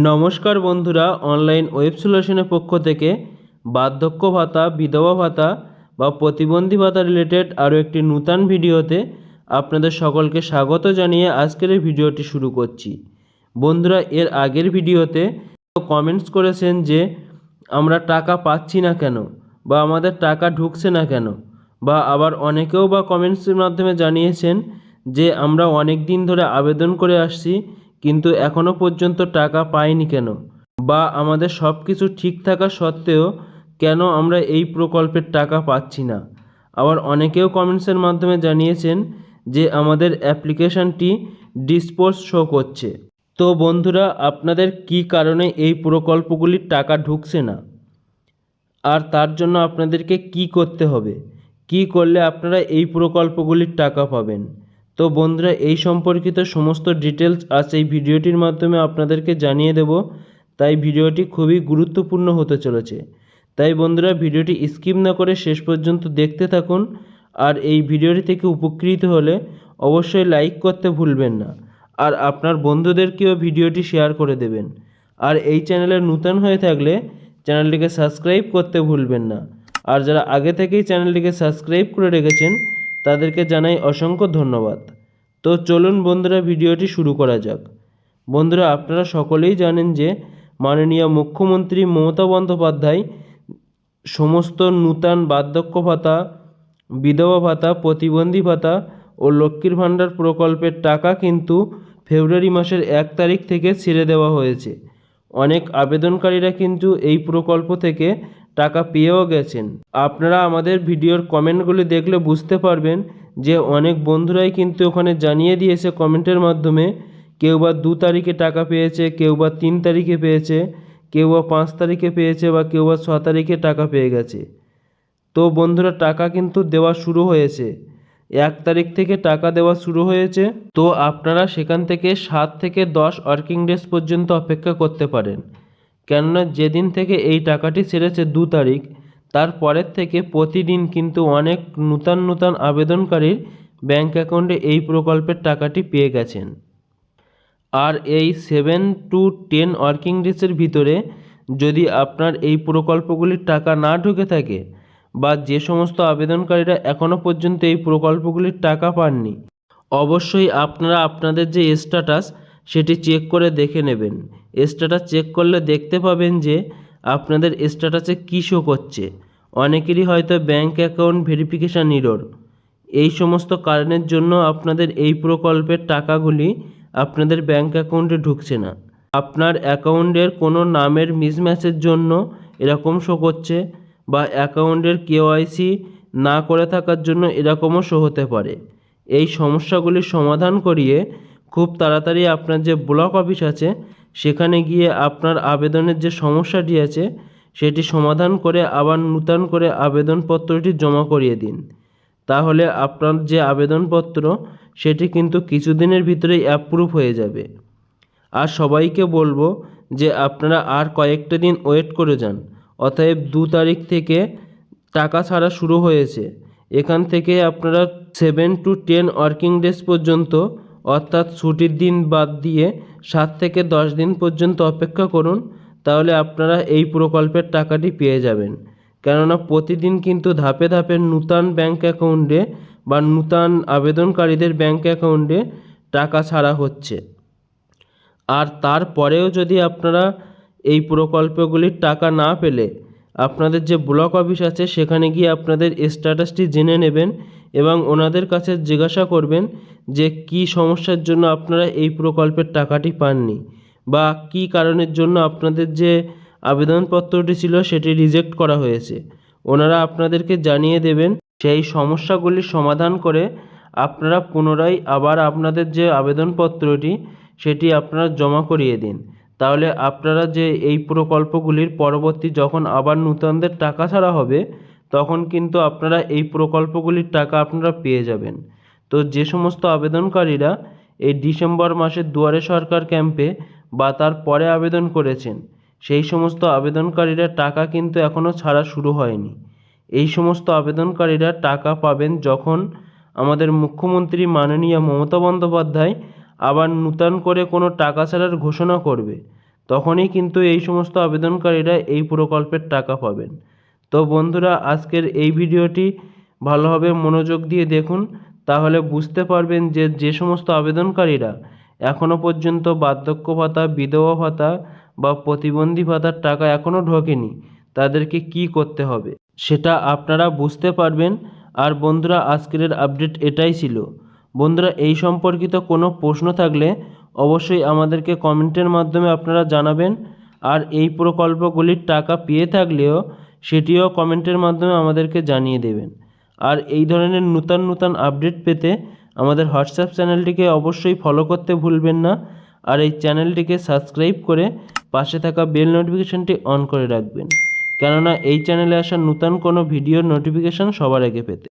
নমস্কার বন্ধুরা online web সলিউশনের পক্ষ থেকে বার্ধক্য ভাতা, বিধবা ভাতা বা প্রতিবন্ধী ভাতা রিলেটেড আরও একটি নূতন ভিডিওতে আপনাদের সকলকে স্বাগত জানিয়ে আজকের এই ভিডিওটি শুরু করছি। বন্ধুরা, এর আগের ভিডিওতে কমেন্টস করেছেন যে, আমরা টাকা পাচ্ছি না কেন? বা আমাদের টাকা ঢুকছে না কেন? বা আবার অনেকেও বা কমেন্টসের মাধ্যমে জানিয়েছেন যে, আমরা অনেক দিন ধরে আবেদন করে আসছি কিন্তু এখনও পর্যন্ত টাকা পাইনি কেন? বা আমাদের সব কিছু ঠিক থাকা সত্ত্বেও কেন আমরা এই প্রকল্পের টাকা পাচ্ছি না? আবার অনেকেও কমেন্টসের মাধ্যমে জানিয়েছেন যে আমাদের অ্যাপ্লিকেশনটি ডিসপোজ শো করছে। তো বন্ধুরা, আপনাদের কী কারণে এই প্রকল্পগুলির টাকা ঢুকছে না? আর তার জন্য আপনাদেরকে কি করতে হবে? কি করলে আপনারা এই প্রকল্পগুলির টাকা পাবেন? তো বন্ধুরা, এই সম্পর্কিত সমস্ত ডিটেলস আজ এই ভিডিওটির মাধ্যমে আপনাদেরকে জানিয়ে দেব। তাই ভিডিওটি খুবই গুরুত্বপূর্ণ হতে চলেছে। তাই বন্ধুরা, ভিডিওটি স্কিপ না করে শেষ পর্যন্ত দেখতে থাকুন। আর এই ভিডিওটি থেকে উপকৃত হলে অবশ্যই লাইক করতে ভুলবেন না। আর আপনার বন্ধুদেরকেও ভিডিওটি শেয়ার করে দেবেন। আর এই চ্যানেলে নূতন হয়ে থাকলে চ্যানেলটিকে সাবস্ক্রাইব করতে ভুলবেন না। আর যারা আগে থেকেই চ্যানেলটিকে সাবস্ক্রাইব করে রেখেছেন তাদেরকে জানাই অসংখ্য ধন্যবাদ। তো চলুন বন্ধুরা ভিডিওটি শুরু করা যাক। বন্ধুরা, আপনারা সকলেই জানেন যে মাননীয় মুখ্যমন্ত্রী মমতা বন্দ্যোপাধ্যায় সমস্ত নূতন বার্ধক্য ভাতা, বিধবা ভাতা, প্রতিবন্ধী ভাতা ও লক্ষ্মীর ভাণ্ডার প্রকল্পের টাকা কিন্তু ফেব্রুয়ারি মাসের এক তারিখ থেকে ছেড়ে দেওয়া হয়েছে। অনেক আবেদনকারীরা কিন্তু এই প্রকল্প থেকে টাকা পেয়েও গেছেন। আপনারা আমাদের ভিডিওর কমেন্টগুলি দেখলে বুঝতে পারবেন যে অনেক বন্ধুরাই কিন্তু ওখানে জানিয়ে দিয়েছে কমেন্টের মাধ্যমে, কেউ বা দু তারিখে টাকা পেয়েছে, কেউ বা তিন তারিখে পেয়েছে, কেউ বা পাঁচ তারিখে পেয়েছে বা কেউ বা ছ তারিখে টাকা পেয়ে গেছে। তো বন্ধুরা, টাকা কিন্তু দেওয়া শুরু হয়েছে। এক তারিখ থেকে টাকা দেওয়া শুরু হয়েছে। তো আপনারা সেখান থেকে সাত থেকে দশ ওয়ার্কিং ডেজ পর্যন্ত অপেক্ষা করতে পারেন। কেননা যেদিন থেকে এই টাকাটি ছেড়েছে দু তারিখ তারপরের থেকে প্রতিদিন কিন্তু অনেক নূতন নূতন আবেদনকারীর ব্যাঙ্ক অ্যাকাউন্টে এই প্রকল্পের টাকাটি পেয়ে গেছেন। আর এই সেভেন টু টেন ওয়ার্কিং ডেজের ভিতরে যদি আপনার এই প্রকল্পগুলির টাকা না ঢুকে থাকে বা যে সমস্ত আবেদনকারীরা এখনও পর্যন্ত এই প্রকল্পগুলির টাকা পাননি, অবশ্যই আপনারা আপনাদের যে স্ট্যাটাস সেটি চেক করে দেখে নেবেন। স্ট্যাটাস চেক করলে দেখতে পাবেন যে আপনাদের স্ট্যাটাসে কী শো করছে। অনেকেরই হয়তো ব্যাঙ্ক অ্যাকাউন্ট ভেরিফিকেশান ইরোর এই সমস্ত কারণের জন্য আপনাদের এই প্রকল্পের টাকাগুলি আপনাদের ব্যাঙ্ক অ্যাকাউন্টে ঢুকছে না। আপনার অ্যাকাউন্টের কোনো নামের মিসম্যাচের জন্য এরকম শো করছে বা অ্যাকাউন্টের কেওয়াইসি না করে থাকার জন্য এরকমও শো হতে পারে। এই সমস্যাগুলির সমাধান করিয়ে খুব তাড়াতাড়ি আপনার যে ব্লক অফিস আছে সেখানে গিয়ে আপনার আবেদনের যে সমস্যাটি আছে, সেটি সমাধান করে আবার নূতন করে আবেদনপত্রটি জমা করিয়ে দিন। তাহলে আপনার যে আবেদনপত্র, সেটি কিন্তু কিছুদিনের ভিতরেই অ্যাপ্রুভ হয়ে যাবে। আর সবাইকে বলব যে আপনারা আর কয়েকটা দিন ওয়েট করে যান। অতএব দু তারিখ থেকে টাকা ছাড়া শুরু হয়েছে। এখান থেকে আপনারা seven to ten working days পর্যন্ত অর্থাৎ ছুটির দিন বাদ দিয়ে সাত থেকে দশ দিন পর্যন্ত অপেক্ষা করুন, তাহলে আপনারা এই প্রকল্পের টাকাটি পেয়ে যাবেন। কেননা প্রতিদিন কিন্তু ধাপে ধাপে নূতন ব্যাঙ্ক অ্যাকাউন্টে বা নূতন আবেদনকারীদের ব্যাঙ্ক অ্যাকাউন্টে টাকা ছাড়া হচ্ছে। আর তারপরেও যদি আপনারা এই প্রকল্পগুলির টাকা না পেলে, আপনাদের যে ব্লক অফিস আছে সেখানে গিয়ে আপনাদের স্ট্যাটাসটি জেনে নেবেন এবং ওনাদের কাছে জিজ্ঞাসা করবেন যে কী সমস্যার জন্য আপনারা এই প্রকল্পের টাকাটি পাননি বা কী কারণের জন্য আপনাদের যে আবেদনপত্রটি ছিল সেটি রিজেক্ট করা হয়েছে। ওনারা আপনাদেরকে জানিয়ে দেবেন সেই সমস্যাগুলির সমাধান করে আপনারা পুনরায় আবার আপনাদের যে আবেদনপত্রটি সেটি আপনারা জমা করিয়ে দিন। তাহলে আপনারা যে এই প্রকল্পগুলির পরবর্তী যখন আবার নূতনদের টাকা ছাড়া হবে তখন কিন্তু আপনারা এই প্রকল্পগুলির টাকা আপনারা পেয়ে যাবেন। তো যে সমস্ত আবেদনকারীরা এই ডিসেম্বর মাসের দুয়ারে সরকার ক্যাম্পে বা তার পরে আবেদন করেছেন, সেই সমস্ত আবেদনকারীরা টাকা কিন্তু এখনও ছাড়া শুরু হয়নি। এই সমস্ত আবেদনকারীরা টাকা পাবেন যখন আমাদের মুখ্যমন্ত্রী মাননীয় মমতা বন্দ্যোপাধ্যায় আবার নূতন করে কোনো টাকা ছাড়ার ঘোষণা করবে, তখনই কিন্তু এই সমস্ত আবেদনকারীরা এই প্রকল্পের টাকা পাবেন। তো বন্ধুরা, আজকের এই ভিডিওটি ভালোভাবে মনোযোগ দিয়ে দেখুন, তাহলে বুঝতে পারবেন যে যে সমস্ত আবেদনকারীরা এখনও পর্যন্ত বার্ধক্য ভাতা, বিধবা ভাতা বা প্রতিবন্ধী ভাতার টাকা এখনও ঢোকেনি, তাদেরকে কি করতে হবে সেটা আপনারা বুঝতে পারবেন। আর বন্ধুরা, আজকের আপডেট এটাই ছিল। বন্ধুরা, এই সম্পর্কিত কোনো প্রশ্ন থাকলে অবশ্যই আমাদেরকে কমেন্টের মাধ্যমে আপনারা জানাবেন। আর এই প্রকল্পগুলির টাকা পেয়ে থাকলেও সেটিও কমেন্টের মাধ্যমে আমাদেরকে জানিয়ে দেবেন। আর এই ধরনের নূতন নূতন আপডেট পেতে আমাদের হোয়াটসঅ্যাপ চ্যানেলটিকে অবশ্যই ফলো করতে ভুলবেন না। আর এই চ্যানেলটিকে সাবস্ক্রাইব করে পাশে থাকা বেল নোটিফিকেশানটি অন করে রাখবেন। কেননা এই চ্যানেলে আসা নূতন কোনো ভিডিওর নোটিফিকেশান সবার আগে পেতে।